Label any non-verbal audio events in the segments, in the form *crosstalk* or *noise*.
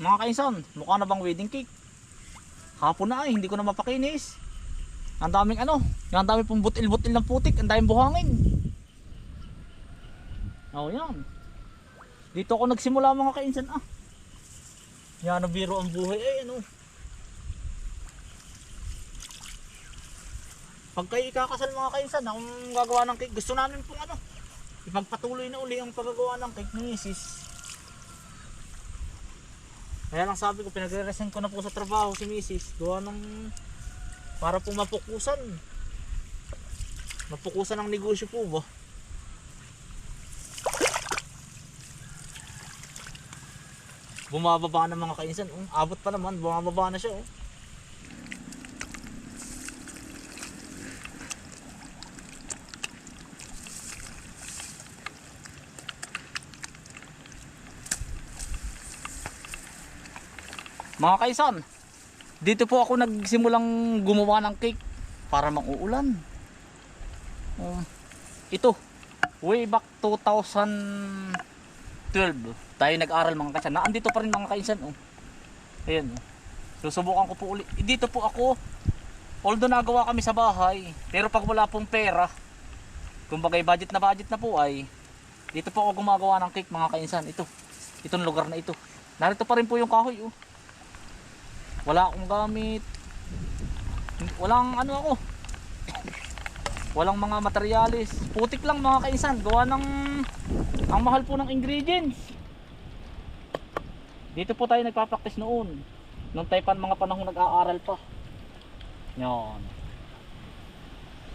mga kainsan, mukha na bang wedding cake? Hapon na ay, hindi ko na mapakinis. Ang daming ano, ang daming pong butil-butil ng putik, ang daming buhangin. Oh, yan. Dito ako nagsimula mga kainsan ah. Yan ang biro ang buhay ay ano. Pag kayo ikakasal mga kainsan, akong gagawa ng cake, gusto namin pong ano, ipagpatuloy na uli ang paggagawa ng cake ni Mrs. Kaya lang sabi ko, pinagre-resign ko na po sa trabaho si Mrs. Gawa ng para po mapukusan. Mapukusan ng negosyo po ba? Bumababa na mga kainsan. Oh, abot pa naman, bumababa na siya. Oh. Mga kaisan, dito po ako nagsimulang gumawa ng cake para mang-uulan. Um, ito, way back 2012, tayo nag-aral mga kaisan. Naandito pa rin mga kaisan. Oh. Ayan. Oh. Susubukan ko po ulit. Eh, Dito po ako, although nagawa kami sa bahay, pero pag wala pong pera, kumbaga budget na budget na po ay, dito po ako gumagawa ng cake mga kainsan. Ito, itong lugar na ito. Narito pa rin po yung kahoy. Oh. Wala akong gamit. Walang ano ako. Walang mga materyales. Putik lang mga kaisan. Gawa ng ang mahal po ng ingredients. Dito po tayo nagpa-practice noon. Nung tayo pa mga panahon nag-aaral pa. Yan.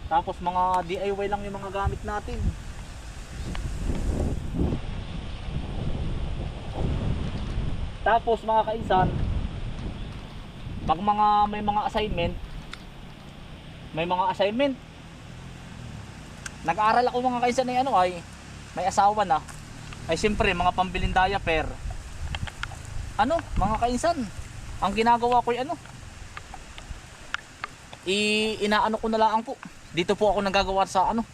Tapos mga DIY lang yung mga gamit natin. Tapos mga kaisan, pag mga may mga assignment, may mga assignment. Nag-aaral ako mga kaisan na ano ay may asawa na. Ay siyempre mga pambilin diaper. Ano, mga kaisan, ang ginagawa ko ay ano, i inaano ko na lang po. Dito po ako nagagawa sa ano,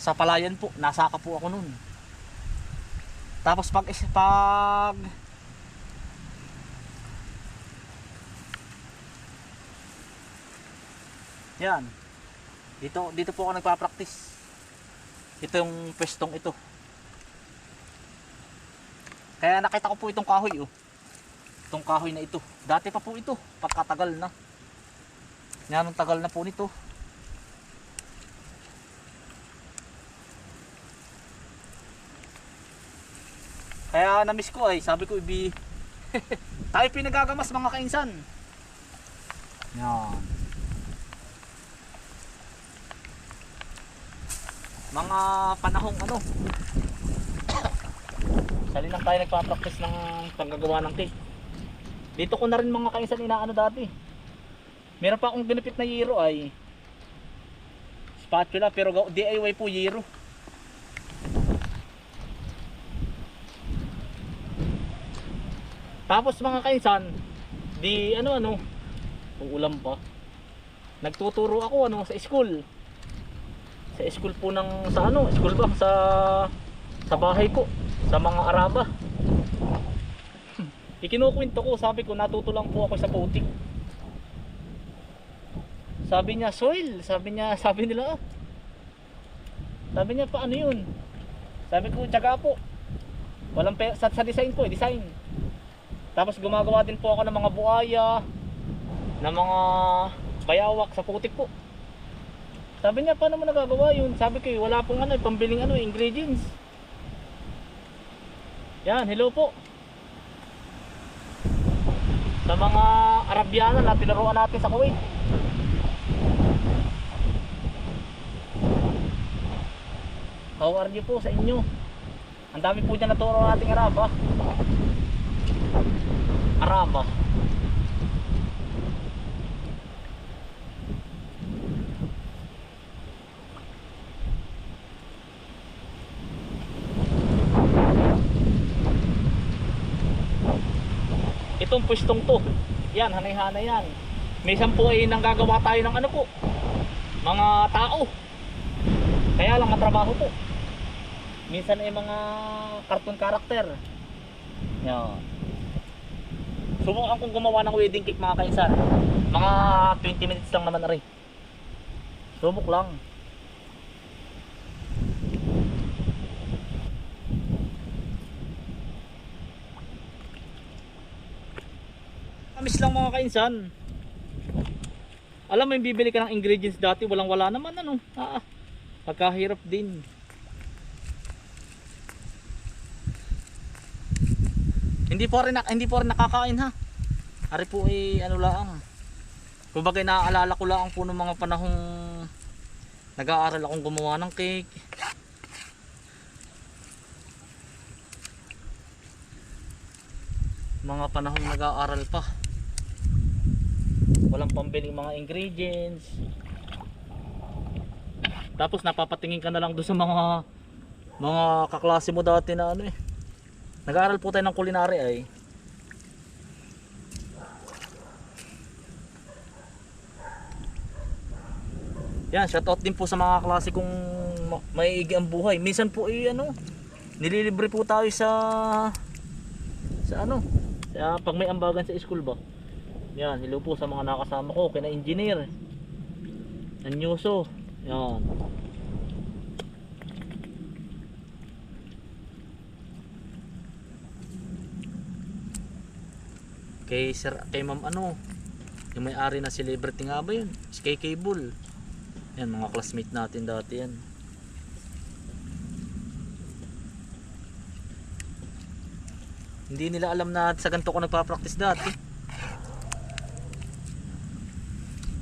sa palayan po. Nasaka po ako noon. Tapos pag pag Yan. Dito dito po ako nagpa-practice. Ito yung pwestong ito. Kaya nakita ko po itong kahoy oh. Itong kahoy na ito. Dati pa po ito, pagkatagal na. Yan ang tagal na po nito. Kaya na-miss ko ay, sabi ko ibi *laughs* tayo pinagagamas mga kainsan. Yan. Mga panahong ano. Sali lang tayo nagpa-practice ng paggagawa ng cake dito ko na rin mga kainsan inaano dati. Meron pa akong ginupit na yero ay spatula pero DIY po yero. Tapos mga kainsan di ano ano ulam pa. Nagtuturo ako ano sa school sa school po ng sa ano school ba? Sa sa bahay ko. Sa mga araba. *laughs* Ikinukwento ko sabi ko natuto lang po ako sa putik sabi niya soil. Sabi niya *laughs* sabi nila ah. sabi niya paano yun? Sabi ko tiyaga po. Walang pe- sa, sa design po eh, design. Tapos gumagawa din po ako ng mga buaya ng mga bayawak sa putik po sabi niya, paano mo nagagawa yun? Sabi ko, wala pong ano, pambiling ano, ingredients. Yan, hello po. Sa mga Arabiana na tinuruan natin sa Kuwait. How are you po sa inyo? Ang dami po dyan naturo nating Araba. Araba. Itong pwestong to. Yan hanay-hanay yan. Minsan po ay nanggagawa tayo ng ano po? Mga tao. Kaya lang matrabaho po. Minsan ay mga cartoon character. Yan. Subukan kong gumawa ng wedding cake mga kainsan. Mga 20 minutes lang naman na rin. Subok lang. Kamis lang mga kainsan. Alam mo yung bibili ka ng ingredients dati, walang wala naman ano. Ah, pagkahirap din. Hindi po rin hindi po rin nakakain ha. Ari po ay ano lang. Kumbaga naaalala ko lang po ng mga panahong nag-aaral akong gumawa ng cake. Mga panahong nag-aaral pa. Walang pambiling mga ingredients. Tapos napapatingin ka na lang doon sa mga mga kaklase mo dati na ano eh. Nag-aaral po tayo ng culinary ay. Yan, shoutout din po sa mga klase kong ma- maiigi ang buhay. Minsan po ay ano, nililibre po tayo sa sa ano, sa pag may ambagan sa school ba. Yan, hello po sa mga nakasama ko, kina engineer. Anyuso. Yan. Kay sir, kay ma'am ano, yung may-ari na celebrity nga ba yun? Si Bull. Yan, mga classmate natin dati yan. Hindi nila alam na sa ganito ko nagpa-practice dati.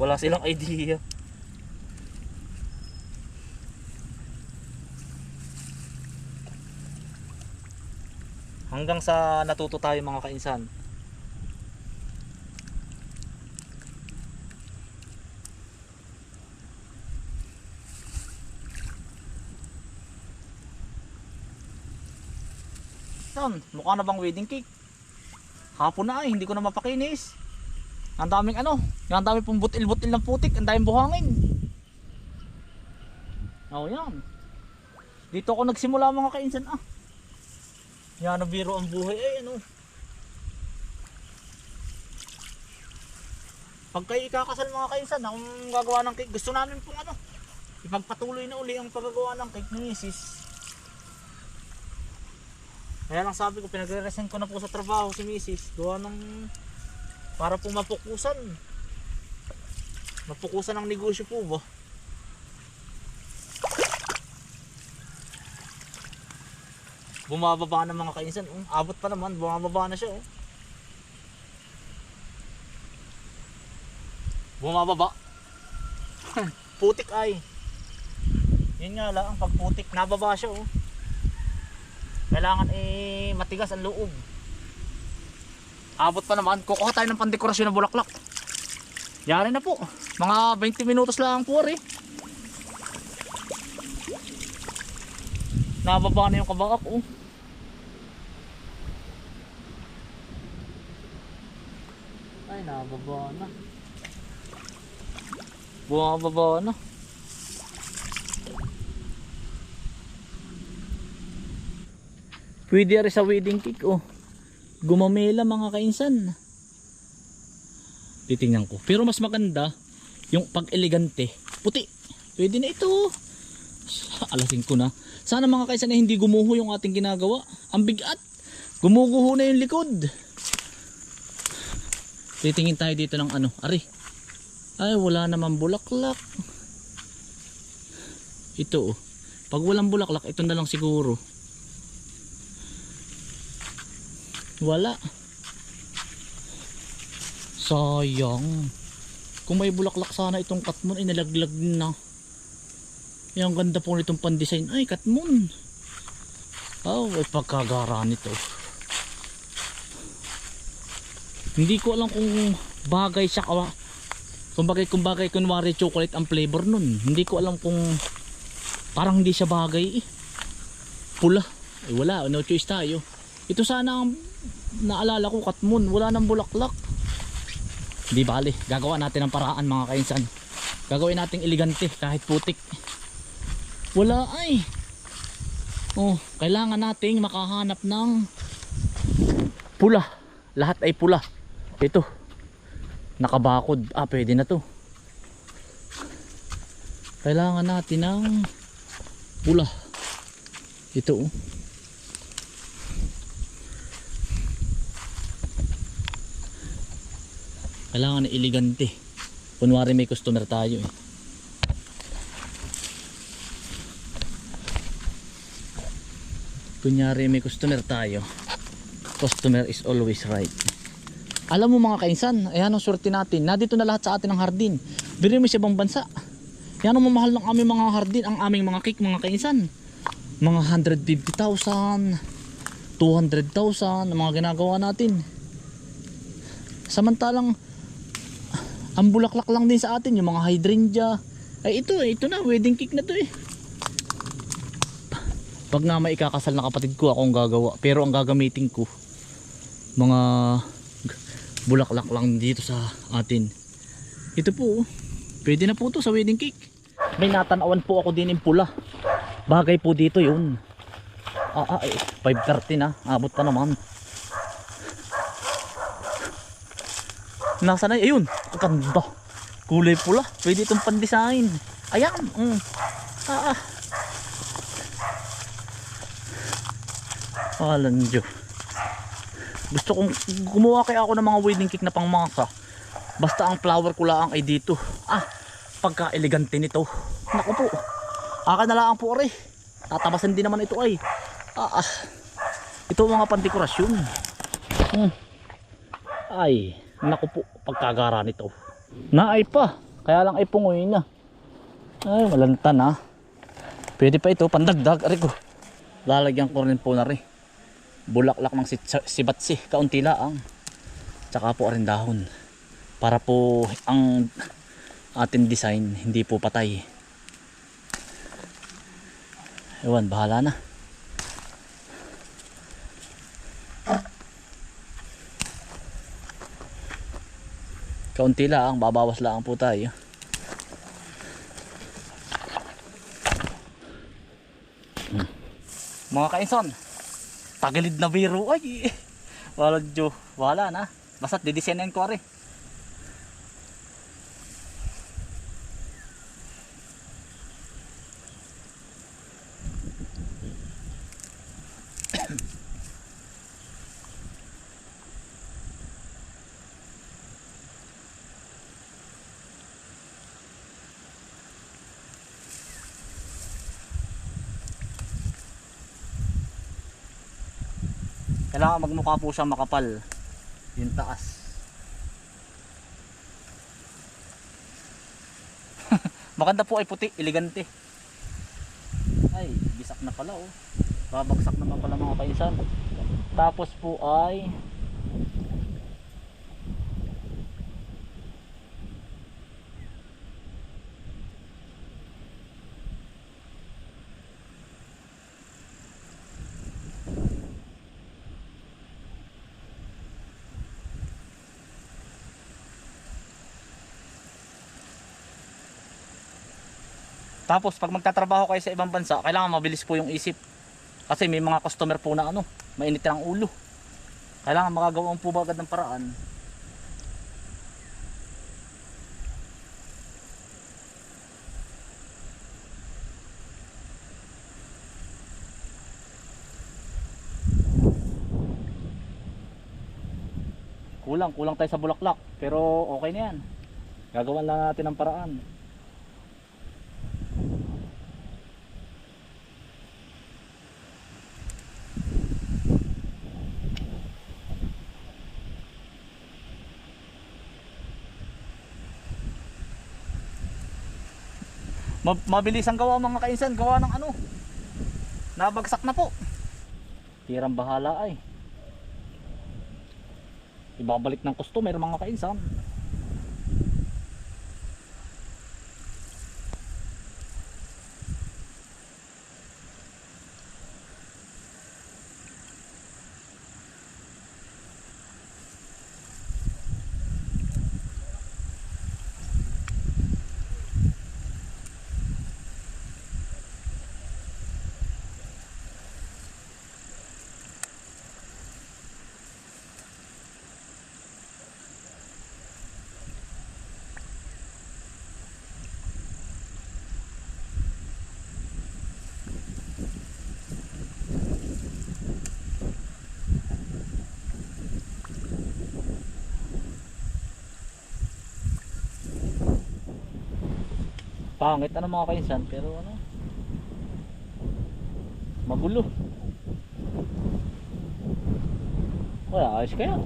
Wala silang idea. Hanggang sa natuto tayo mga kainsan. Yan, mukha na bang wedding cake? Hapon na ay, hindi ko na mapakinis. Ang daming ano, ang daming pong butil-butil ng putik, ang daming buhangin. Oh, yan. Dito ako nagsimula mga kainsan ah. Yan ang biro ang buhay ay ano. Pag kayo ikakasal mga kainsan, akong gagawa ng cake, gusto namin pong ano, ipagpatuloy na uli ang paggagawa ng cake ni Mrs. Kaya lang sabi ko, pinagre-resign ko na po sa trabaho si Mrs. Gawa ng para po mapukusan. Mapukusan ang negosyo po ba? Bumababa na mga kainsan. Um, abot pa naman, bumababa na siya. Oh. Bumababa. *laughs* putik ay. Yun nga lang, pag putik, nababa siya oh kailangan eh matigas ang loob abot pa naman kukuha tayo ng pandekorasyon ng bulaklak yari na po mga 20 minutos lang po rin nababa na yung kabakak oh ay nababa na bumababa na Pwede rin sa wedding cake oh. Gumamela mga kainsan. Titingnan ko. Pero mas maganda yung pag elegante. Puti. Pwede na ito. Alasin ko na. Sana mga kainsan ay hindi gumuho yung ating ginagawa. Ang bigat. Gumuguho na yung likod. Titingin tayo dito ng ano. Ari. Ay wala naman bulaklak. Ito oh. Pag walang bulaklak, ito na lang siguro. Wala. Sayang. Kung may bulaklak sana itong katmon, inalaglag na. Yung ganda po nitong pandesign. Ay, katmon. Oh, ay pagkagara nito. Hindi ko alam kung bagay siya kawa. Kung bagay, kung bagay kunwari chocolate ang flavor nun. Hindi ko alam kung parang hindi siya bagay eh. Pula. Eh wala, no choice tayo. Ito sana ang naalala ko katmon wala nang bulaklak di bale gagawa natin ng paraan mga kainsan gagawin nating elegante kahit putik wala ay oh kailangan nating makahanap ng pula lahat ay pula Ito. Nakabakod. Ah, pwede na to. Kailangan natin ng pula. Ito oh. Kailangan na elegante. Kunwari may customer tayo eh. Kunyari may customer tayo. Customer is always right. Alam mo mga kainsan, ayan ang swerte natin. Nandito na lahat sa atin ang hardin. Bili mo sa ibang bansa. Yan ang mamahal ng aming mga hardin, ang aming mga cake mga kainsan. Mga 150,000, 200,000 ang mga ginagawa natin. Samantalang ang bulaklak lang din sa atin yung mga hydrangea. Ay ito, eh, ito na wedding cake na to eh. Pag nga may na kapatid ko ako ang gagawa, pero ang gagamitin ko mga bulaklak lang dito sa atin. Ito po, oh. pwede na po to sa wedding cake. May natanawan po ako din yung pula. Bagay po dito yun. Ah, ah, eh, 5.30 na. Abot pa naman. Nasa na? Ayun. Ang ganda. Kulay pula. Pwede itong pandesign. Ayan. Mm. Ah, ah. Alan Diyo. Gusto kong gumawa kaya ako ng mga wedding cake na pangmasa. Basta ang flower ko lang ay dito. Ah, pagka-elegante nito. Naku po. Aka na lang po rin. Tatabasan din naman ito ay. Ah, ah. Ito mga pandekorasyon. Hmm. Ay, naku po, pagkagara nito. Naay pa. Kaya lang ay pungoy na. Ay, malanta na. Pwede pa ito, pandagdag. Ari ko. Lalagyan ko rin po na rin. Bulaklak ng si- sibatsi, kaunti laang. Tsaka po rin dahon. Para po ang ating design hindi po patay. Ewan, bahala na. Kaunti lang, babawas lang po tayo. Hmm. Mga kainson, tagilid na biro ay. Wala jo, wala na. Basta didesignan ko rin. Kailangan magmukha po siya makapal. Yung taas. *laughs* Maganda po ay puti, elegante. Ay, bisak na pala oh. Babagsak naman pala mga kainsan. Tapos po ay Tapos pag magtatrabaho kayo sa ibang bansa, kailangan mabilis po yung isip. Kasi may mga customer po na ano, mainit ang ulo. Kailangan makagawa po agad ng paraan. Kulang, kulang tayo sa bulaklak. Pero okay na yan. Gagawan lang natin ng paraan. Ma- mabilis ang gawa mga kainsan, gawa ng ano. Nabagsak na po. Tirang bahala ay. Ibabalik ng customer mga kainsan. Pangit ano mga kainsan, pero ano, magulo. Wala, ayos kaya.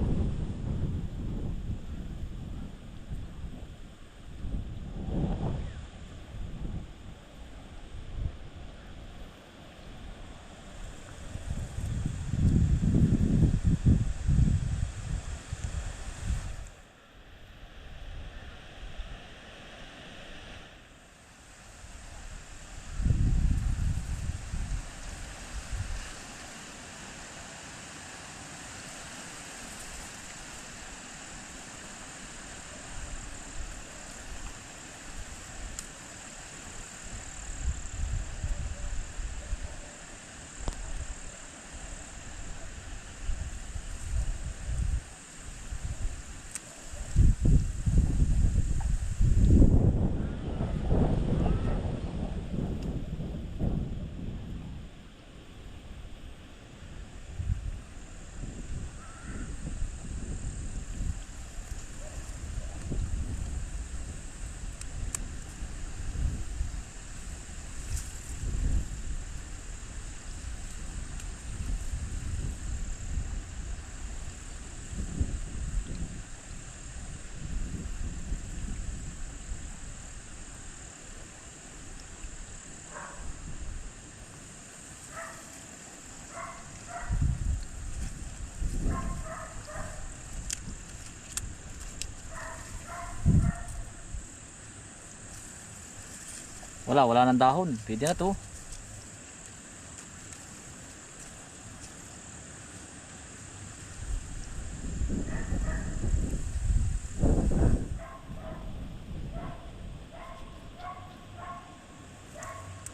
Wala, wala nang dahon. Pwede na to.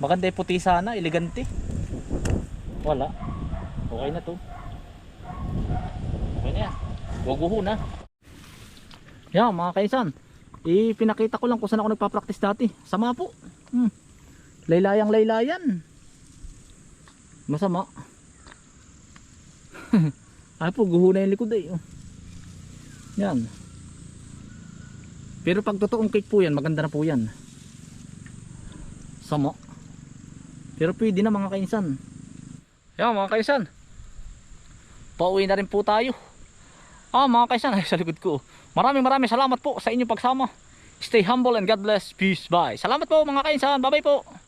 Maganda yung puti sana, elegante. Wala. Okay na to. Okay na yan. Guguho na. Yan mga kaisan. Ipinakita ko lang kung saan ako nagpa-practice dati. Sama po. Hmm. Laylayang laylayan. Masama. *laughs* Ay po, guho na yung likod eh. oh. Yan. Pero pag totoong cake po yan, maganda na po yan. Sama. Pero pwede na mga kainsan. Yan mga kainsan. Pauwi na rin po tayo. Ah mga kaisan, *laughs* ay sa likod ko. Maraming maraming salamat po sa inyong pagsama. Stay humble and God bless. Peace. Bye. Salamat po mga kainsan. Bye bye po.